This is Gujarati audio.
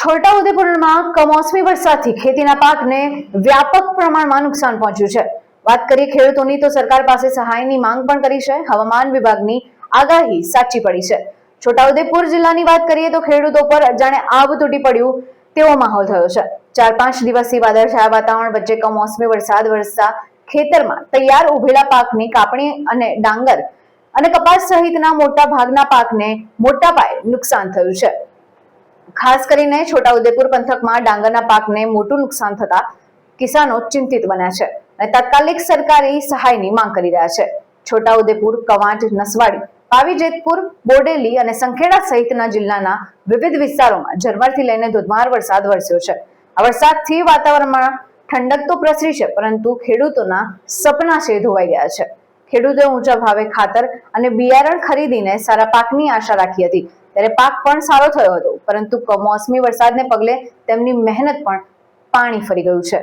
છોટાઉદેપુરમાં કમોસમી વરસાદથી ખેતીના પાકને વ્યાપક પ્રમાણમાં નુકસાન પહોંચ્યું છે. વાત કરીએ ખેડૂતોની તો સરકાર પાસે સહાયની માંગ પણ કરી છે. હવામાન વિભાગની આગાહી સાચી પડી છે. છોટાઉદેપુર જિલ્લાની વાત કરીએ તો ખેડૂતો પર જાણે આબ તૂટી પડ્યું તેવો માહોલ થયો છે. ચાર પાંચ દિવસથી વાદળછાયા વાતાવરણ વચ્ચે કમોસમી વરસાદ વરસતા ખેતરમાં તૈયાર ઉભેલા પાકની કાપણી અને ડાંગર અને કપાસ સહિતના મોટા ભાગના પાકને મોટા પાયે નુકસાન થયું છે. ખાસ કરીને છોટાઉદેપુર પંથકમાં ડાંગરના પાકને મોટું નુકસાન થતા કિસાનો ચિંતિત બન્યા છે અને તાત્કાલિક સરકારી સહાયની માંગ કરી રહ્યા છે. છોટાઉદેપુર, કવાંટ, નસવાડી, પાવીજેતપુર, બોડેલી અને સંખેડા સહિતના જિલ્લાના વિવિધ વિસ્તારોમાં ઝરમરથી લઈને ધોધમાર વરસાદ વરસ્યો છે. આ વરસાદથી વાતાવરણમાં ઠંડક તો પ્રસરી છે, પરંતુ ખેડૂતોના સપના છે ધોવાઈ ગયા છે. ખેડૂતોએ ઊંચા ભાવે ખાતર અને બિયારણ ખરીદીને સારા પાકની આશા રાખી હતી. ત્યારે પાક પણ સારો થયો હતો, પરંતુ કમોસમી વરસાદને પગલે તેમની મહેનત પણ પાણી ફરી ગયું છે.